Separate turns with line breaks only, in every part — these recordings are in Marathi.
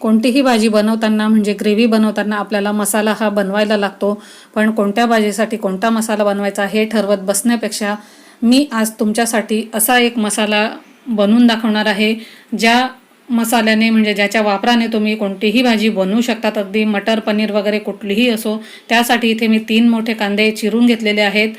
कोणतीही भाजी बनवताना म्हणजे ग्रेव्ही बनवताना आपल्याला मसाला हा बनवायला लागतो. पण कोणत्या भाजीसाठी कोणता मसाला बनवायचा हे ठरवत बसण्यापेक्षा मी आज तुमच्यासाठी असा एक मसाला बनवून दाखवणार आहे ज्या मसाल्याने म्हणजे ज्याच्या वापराने तुम्ही कोणतीही भाजी बनवू शकतात. अगदी मटर पनीर वगैरे कुठलीही असो त्यासाठी इथे मी तीन मोठे कांदे चिरून घेतलेले आहेत.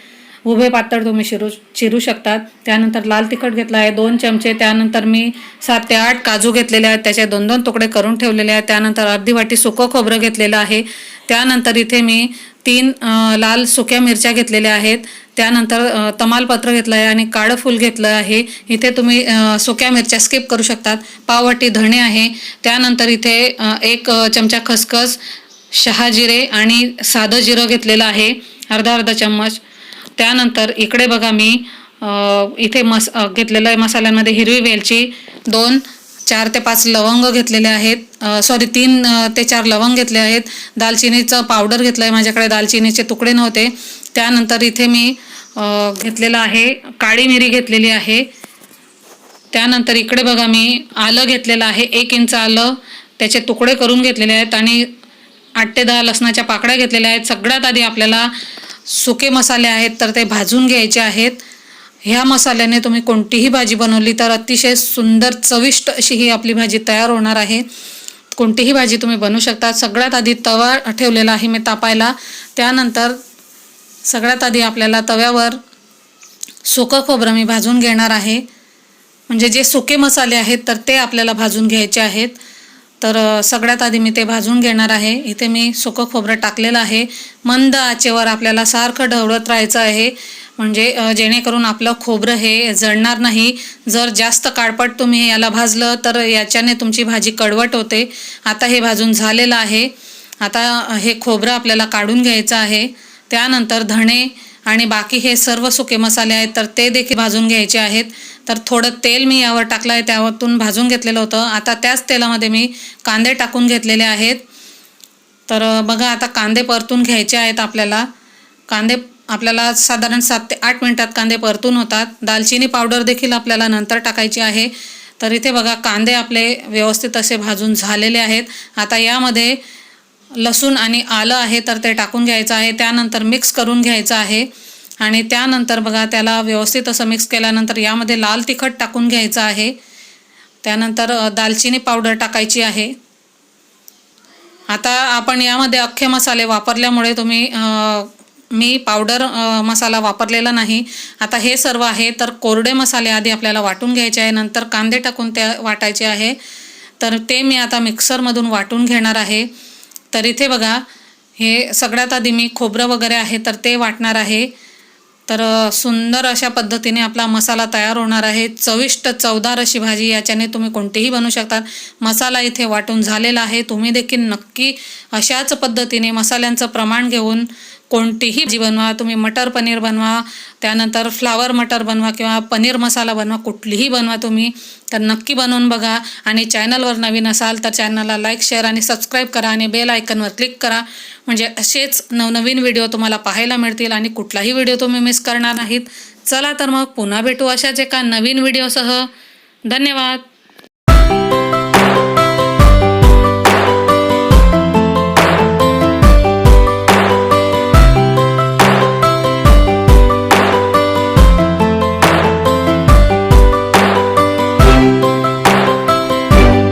उभे पातळ तुम्ही शिरू चिरू शकतात. त्यानंतर लाल तिखट घेतला आहे दोन चमचे. त्यानंतर मी सात ते आठ काजू घेतलेले आहेत त्याचे दोन दोन तुकडे करून ठेवलेले आहेत. त्यानंतर अर्धी वाटी सुकं खोबरं घेतलेलं आहे. त्यानंतर इथे मी तीन लाल सुक्या मिरच्या घेतलेल्या आहेत. त्यानंतर तमालपत्र घेतलं आहे आणि काळं फूल घेतलं आहे. इथे तुम्ही सुक्या मिरच्या स्किप करू शकतात. पाववाटी धणे आहे. त्यानंतर इथे एक चमचा खसखस शहा जिरे आणि साधं जिरं घेतलेलं आहे. अर्धा अर्धा चम्मच. त्यानंतर इकडे बघा मी इथे मस घेतलेलं आहे मसाल्यांमध्ये हिरवी वेलची दोन चार ते पाच लवंग घेतलेले आहेत. सॉरी तीन ते चार लवंग घेतले आहेत. दालचिनीचं पावडर घेतलं आहे माझ्याकडे दालचिनीचे तुकडे नव्हते. त्यानंतर इथे मी घेतलेलं आहे काळी मिरी घेतलेली आहे. त्यानंतर इकडे बघा मी आलं घेतलेलं आहे एक इंच आलं. त्याचे तुकडे करून घेतलेले आहेत आणि आठ ते दहा लसणाच्या पाकळ्या घेतलेल्या आहेत. सगळ्यात आधी आपल्याला सुके मसाले आहेत तर ते भाजून घ्यायचे आहेत. ह्या मसाल्याने तुम्ही कोणतीही भाजी बनवली तर अतिशय सुंदर चविष्ट अशी ही आपली भाजी तयार होणार आहे. कोणतीही भाजी तुम्ही बनवू शकता. सगळ्यात आधी तवा ठेवलेला आहे मी तापायला. त्यानंतर सगळ्यात आधी आपल्याला तव्यावर सुकं खोबरं मी भाजून घेणार आहे. म्हणजे जे सुके मसाले आहेत तर ते आपल्याला भाजून घ्यायचे आहेत. तर सगळ्यात आधी मी ते भाजून घेणार आहे. इथे मी सुकं खोबरं टाकलेलं आहे. मंद आचेवर आपल्याला सारखं ढवळत राहायचं आहे. म्हणजे जेणेकरून आपलं खोबरं हे जळणार नाही. जर जास्त काळपट तुम्ही याला भाजलं तर याच्याने तुमची भाजी कडवट होते. आता हे भाजून झालेलं आहे. आता हे खोबरं आपल्याला काढून घ्यायचं आहे. त्यानंतर धणे आणि बाकी हे सर्व सुके मसाले आहेत तर ते देखील भाजून घ्यायचे आहेत. तर थोडं तेल मी यावर टाकलं आहे त्यावरतून भाजून घेतलेलं होतं. आता त्याच तेलामध्ये मी कांदे टाकून घेतलेले आहेत. तर बघा आता कांदे परतून घ्यायचे आहेत आपल्याला. कांदे आपल्याला साधारण सात ते आठ मिनटात कांदे परतून होतात. दालचिनी पावडर देखील आपल्याला नंतर टाकायची आहे. तर इथे बघा कांदे आपले व्यवस्थित असे भाजून झालेले आहेत. आता यामध्ये लसूण आणि आलं आहे तर ते टाकून घ्यायचं आहे. त्यानंतर मिक्स करून घ्यायचं आहे. आणि त्यानंतर बघा त्याला व्यवस्थित असं मिक्स केल्यानंतर यामध्ये लाल तिखट टाकून घ्यायचं आहे. त्यानंतर दालचिनी पावडर टाकायची आहे. आता आपण यामध्ये अख्खे मसाले वापरल्यामुळे तुम्ही मी पावडर मसाला वापरलेला नाही. आता हे सर्व आहे तर कोरडे मसाले आधी आपल्याला वाटून घ्यायचे आहे. नंतर कांदे टाकून त्या वाटायचे आहे. तर ते मी आता मिक्सरमधून वाटून घेणार आहे. तर इथे बघा हे सगळ्यात आधी मी खोबरं वगैरे आहे तर ते वाटणार आहे. तर सुंदर अशा पद्धतीने आपला मसाला तयार होणार आहे. चविष्ट चवदार अशी भाजी याच्याने तुम्ही कोणतीही बनवू शकतात मसाला इथे वाटून झालेला आहे. तुम्ही देखील नक्की अशाच पद्धतीने मसाल्यांचं प्रमाण घेऊन कोणतीही जी बनवा तुम्ही मटर पनीर बनवा त्यानंतर फ्लावर मटर बनवा किंवा पनीर मसाला बनवा कुठलीही बनवा तुम्ही तर नक्की बनवून बघा. आणि चॅनलवर नवीन असाल तर चॅनलला लाईक शेअर आणि सबस्क्राईब करा आणि बेल आयकनवर क्लिक करा. म्हणजे असेच नवनवीन व्हिडिओ तुम्हाला पाहायला मिळतील आणि कुठलाही व्हिडिओ तुम्ही मिस करणार नाहीत. चला तर मग पुन्हा भेटू अशाच एका नवीन व्हिडिओसह. धन्यवाद.